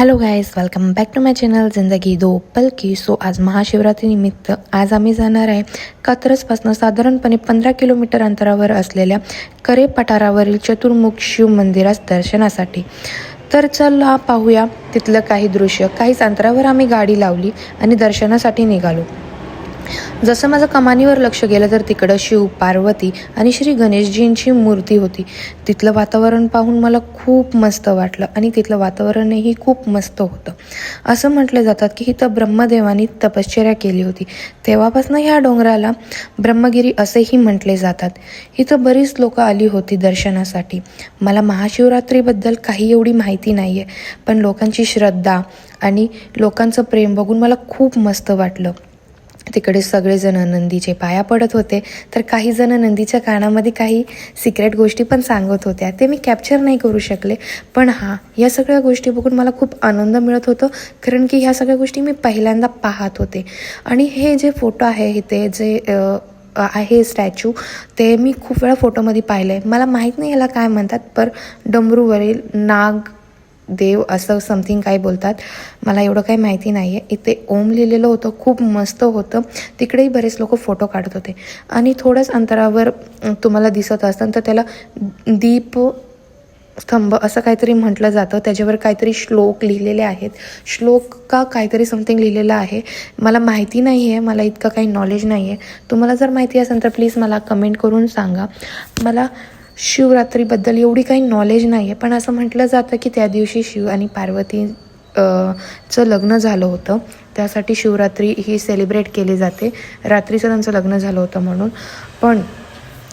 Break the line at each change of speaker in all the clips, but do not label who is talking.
Hello guys welcome back to my channel Zindagi Do Palki so आज महाशिवरात्रीनिमित्त आज आम्ही जाणार आहे कात्रजपासून साधारणपणे पंधरा किलोमीटर अंतरावर असलेल्या करे पठारावरील चतुर्मुख शिव मंदिरास दर्शनासाठी. तर चला पाहूया तिथलं काही दृश्य. काहीच अंतरावर आम्ही गाडी लावली आणि दर्शनासाठी निघालो. जसं माझं कमानीवर लक्ष गेलं तर तिकडं शिव पार्वती आणि श्री गणेशजींची मूर्ती होती. तिथलं वातावरण पाहून मला खूप मस्त वाटलं आणि तिथलं वातावरणही खूप मस्त होतं. असं म्हटलं जातात की इथं ब्रह्मदेवानी तपश्चर्या केली होती. तेव्हापासून ह्या डोंगराला ब्रह्मगिरी असेही म्हटले जातात. इथं बरीच लोकं आली होती दर्शनासाठी. मला महाशिवरात्रीबद्दल काही एवढी माहिती नाही आहे पण लोकांची श्रद्धा आणि लोकांचं प्रेम बघून मला खूप मस्त वाटलं. तिकडे सगळेजण नंदीचे पाया पडत होते. तर काही जण नंदीच्या कानामध्ये काही सिक्रेट गोष्टी पण सांगत होत्या. ते मी कॅप्चर नाही करू शकले. पण हां या सगळ्या गोष्टी बघून मला खूप आनंद मिळत होतो कारण की ह्या सगळ्या गोष्टी मी पहिल्यांदा पाहत होते. आणि हे जे फोटो आहे इथे जे आहे स्टॅच्यू ते मी खूप वेळा फोटोमध्ये पाहिलं आहे मला माहीत नाही याला काय म्हणतात पर डमरूवरील नाग देव असं समथिंग काय बोलतात. मला एवढं काही माहिती नाही आहे इथे ओम लिहिलेलं होतं खूप मस्त होतं. तिकडेही बरेच लोक फोटो काढत होते. आणि थोड्याच अंतरावर तुम्हाला दिसत असतं तर त्याला दीप स्तंभ असं काहीतरी म्हटलं जातं. त्याच्यावर काहीतरी श्लोक लिहिलेले आहेत. श्लोक का काहीतरी समथिंग लिहिलेलं आहे? मला माहिती नाही आहे मला इतकं काही नॉलेज नाही आहे तुम्हाला जर माहिती असेल तर प्लीज मला कमेंट करून सांगा. मला शिवरात्रीबद्दल एवढी काही नॉलेज नाही आहे पण असं म्हटलं जातं की त्या दिवशी शिव आणि पार्वती चं लग्न झालं होतं. त्यासाठी शिवरात्री ही सेलिब्रेट केली जाते. रात्रीचं त्यांचं लग्न झालं होतं म्हणून. पण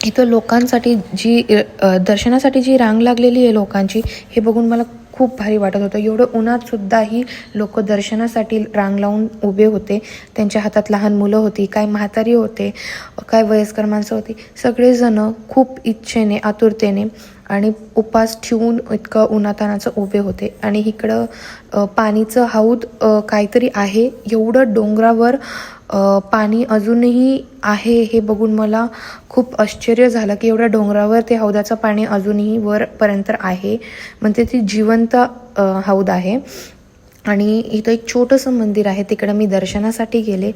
इथं लोकांसाठी जी दर्शनासाठी जी रांग लागलेली आहे लोकांची हे बघून मला खूप भारी वाटत होतं. एवढं उन्हातसुद्धाही लोक दर्शनासाठी रांग लावून उभे होते. त्यांच्या हातात लहान मुलं होती काय म्हातारी होते काय वयस्कर माणसं होती. सगळेजणं खूप इच्छेने आतुरतेने आणि उपास ठेवून इतकं उन्हातानाचं उभे होते. आणि इकडं पाणीचं हौद काहीतरी आहे. एवढं डोंगरावर पाणी अजूनही आहे हे बघून मला खूप आश्चर्य झालं की एवढ्या डोंगरावर ते हौदाचं पाणी अजूनही वरपर्यंत आहे. म्हणजे ती जिवंत हौद आहे. आणि इथं एक छोटंसं मंदिर आहे. तिकडं मी दर्शनासाठी गेले.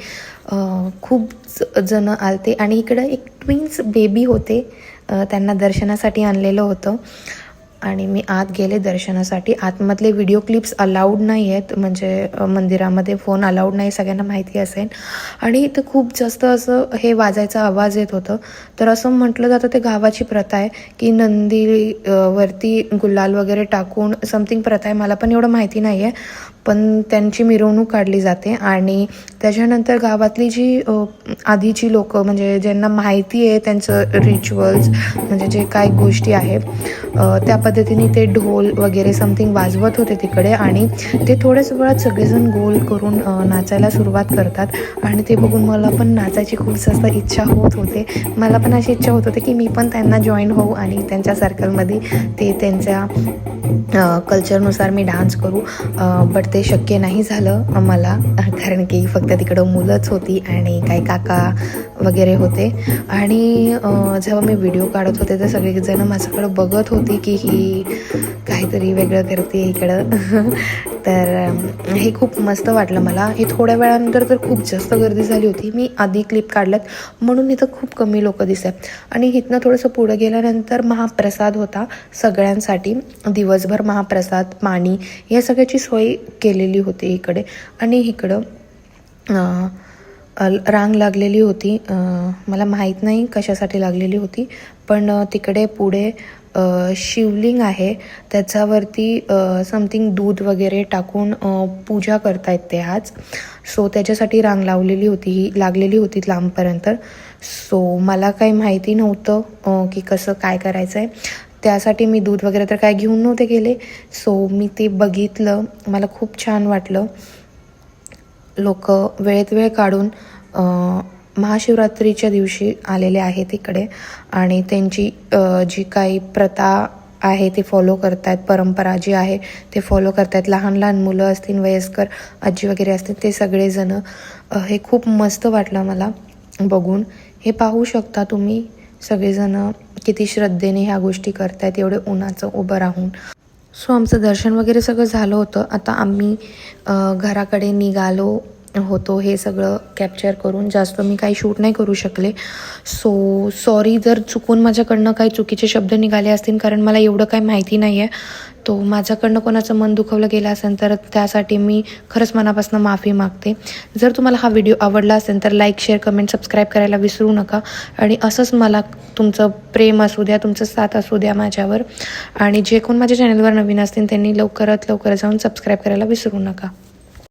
खूप ज- आलते. आणि इकडं एक ट्विन्स बेबी होते. त्यांना दर्शनासाठी आणलेलं होतं. आणि मी आत गेले दर्शनासाठी. आतमधले व्हिडिओ क्लिप्स अलाउड नाही आहेत म्हणजे मंदिरामध्ये फोन अलाउड नाही सगळ्यांना माहिती असेल आणि इथं खूप जास्त असं हे वाजायचा आवाज येत होतं. तर असं म्हटलं जातं ते गावाची प्रथा आहे की नंदी वरती गुलाल वगैरे टाकून समथिंग प्रथा आहे. मला पण एवढं माहिती नाही आहे पण त्यांची मिरवणूक काढली जाते. आणि त्याच्यानंतर गावातली जी आधीची लोक म्हणजे ज्यांना माहिती आहे त्यांचं रिच्युअल्स म्हणजे जे काही गोष्टी आहे अ, त्या पद्धतीने ते ढोल वगैरे समथिंग वाजवत होते तिकडे आणि ते थोड्याच वेळात सगळेजण गोल करून नाचायला सुरुवात करतात. आणि ते बघून मला पण नाचायची खूप जास्त इच्छा होत होते. मला पण अशी इच्छा होत होती की मी पण त्यांना जॉईन होऊ आणि त्यांच्या सर्कलमध्ये ते त्यांच्या कल्चरनुसार मी डान्स करू. बट ते शक्य नाही झालं मला कारण की फक्त तिकडं मुलंच होती आणि काही काका वगैरे होते. आणि जेव्हा मी व्हिडिओ काढत होते तर सगळेजण माझ्याकडं बघत होते. होती की ही काहीतरी वेगळं करते इकडं. तर हे खूप मस्त वाटलं मला. हे थोड्या वेळानंतर तर खूप जास्त गर्दी झाली होती. मी आधी क्लिप काढल्यात. म्हणून इथं खूप कमी लोक दिसत आणि इथनं थोडंसं पुढं गेल्यानंतर महाप्रसाद होता सगळ्यांसाठी. दिवसभर महाप्रसाद पाणी या सगळ्याची सोय केलेली होती इकडे. आणि इकडं रांग लागलेली होती. मला माहीत नाही कशासाठी लागलेली होती पण तिकडे पुढे शिवलिंग आहे. त्याच्यावरती समथिंग दूध वगैरे टाकून पूजा करतायत ते आज. सो त्याच्यासाठी रांग लावलेली होती ही लागलेली होती लांबपर्यंत. सो मला काही माहिती नव्हतं की कसं काय करायचं आहे त्यासाठी मी दूध वगैरे तर काय घेऊन नव्हते गेले. सो मी ते बघितलं. मला खूप छान वाटलं. लोक वेळेत वेळ काढून महाशिवरात्रीच्या दिवशी आलेले आहेत इकडे. आणि त्यांची जी काही प्रथा आहे ते फॉलो करतात परंपरा जी आहे ते फॉलो करतात लहान लहान मुलं असतील वयस्कर आजी वगैरे असतील ते सगळेजणं हे खूप मस्त वाटलं मला बघून. हे पाहू शकता तुम्ही सगळेजणं किती श्रद्धेने ह्या गोष्टी करतायत एवढे उन्हाचं उभं राहून. सो आमचं दर्शन वगैरे सगळं झालं होतं. आता आम्ही घराकडे निघालो होतो हे सगळं कॅप्चर करून. जास्त मी काही शूट नाही करू शकले. सो सॉरी जर चुकून माझ्याकडनं काही चुकीचे शब्द निघाले असतील कारण मला एवढं काही माहिती नाही आहे तो माझ्याकडनं कोणाचं मन दुखवलं गेलं असेल तर त्यासाठी मी खरंच मनापासून माफी मागते. जर तुम्हाला हा व्हिडिओ आवडला असेल तर लाईक शेअर कमेंट सबस्क्राईब करायला विसरू नका. आणि असंच मला तुमचं प्रेम असू द्या तुमचं साथ असू द्या माझ्यावर. आणि जे कोण माझ्या चॅनलवर नवीन असतील त्यांनी लवकरात लवकर जाऊन सबस्क्राईब करायला विसरू नका.